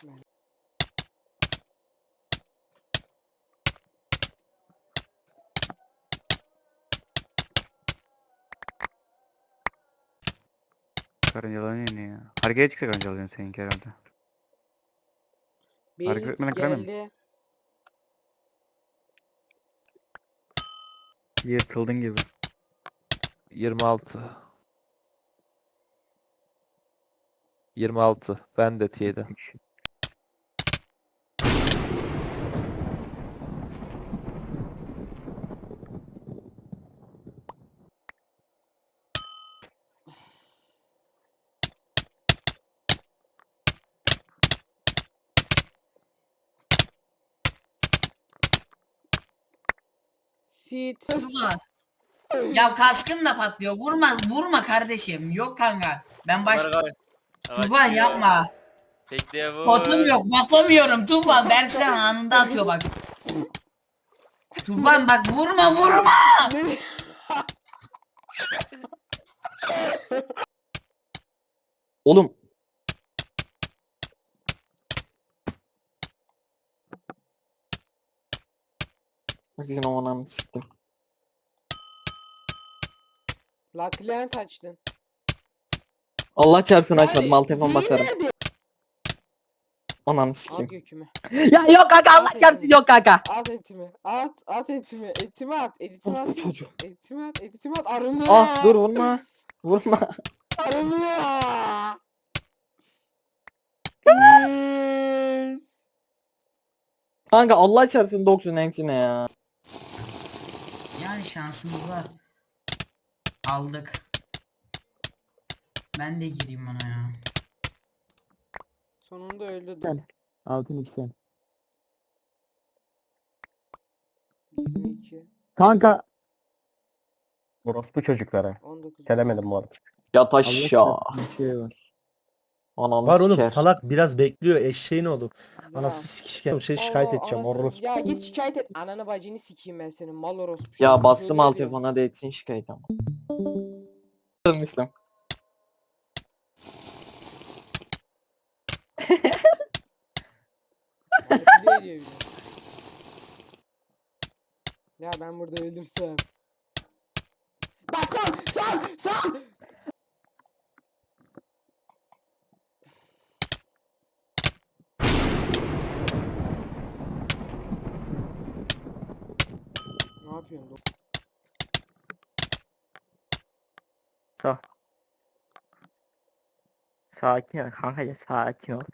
Bismillah. Karıncaların yeni ya. Harekete çıksa karıncaların seninki herhalde. Hareket Beyt etmeden kıramıyor musun? geldi. Yırtıldın gibi. 26. 26. Ben de T'ydi. Sit. Tufan. Ya kaskım da patlıyor. Vurma vurma kardeşim. Yok kanka. Ben baş. Tufan yapma. Bekle vur. Botum yok. Basamıyorum. Tufan Berksen anında atıyor bak. Tufan bak vurma vurma. Oğlum. Sizin o ananı siktim. La client açtın. Allah çarpsın açmadım. Alt telefon basarım. Ananı At sikeyim. gökümü. Ya yok kanka Allah çarpsın yok kanka. At etimi. At. At etimi. Etimi at. Editimi Orospu at. çocuğu. Editimi at. Editimi at. Arını. Ah dur vurma. Vurma. Arını. Yes. Kanka Allah çarpsın 90 emtine ya. Yani şansımız var. Aldık. Ben de gireyim ona ya. Sonunda öldü. Gel. Altın ikisi. 22. Kanka. Orospu çocuklara. 19. Gelemedim bu arada. Yat aşağı. Bir şey var. Ananı Var oğlum siker. salak biraz bekliyor eşeğin oğlu. Ya. Anası sikişken şey şikayet edeceğim anasını- orospu. Ya git şikayet et. Ananı bacını sikeyim ben senin. Mal orospu. Ya bastım Şöyle alt telefona da etsin şikayet ama. Kızmıştım. Manipüle ediyor bir de. Ya ben burada ölürsem. Bak sal sal sal. Yapıyorsun? dok- Sakin ol kanka ya sakin ol.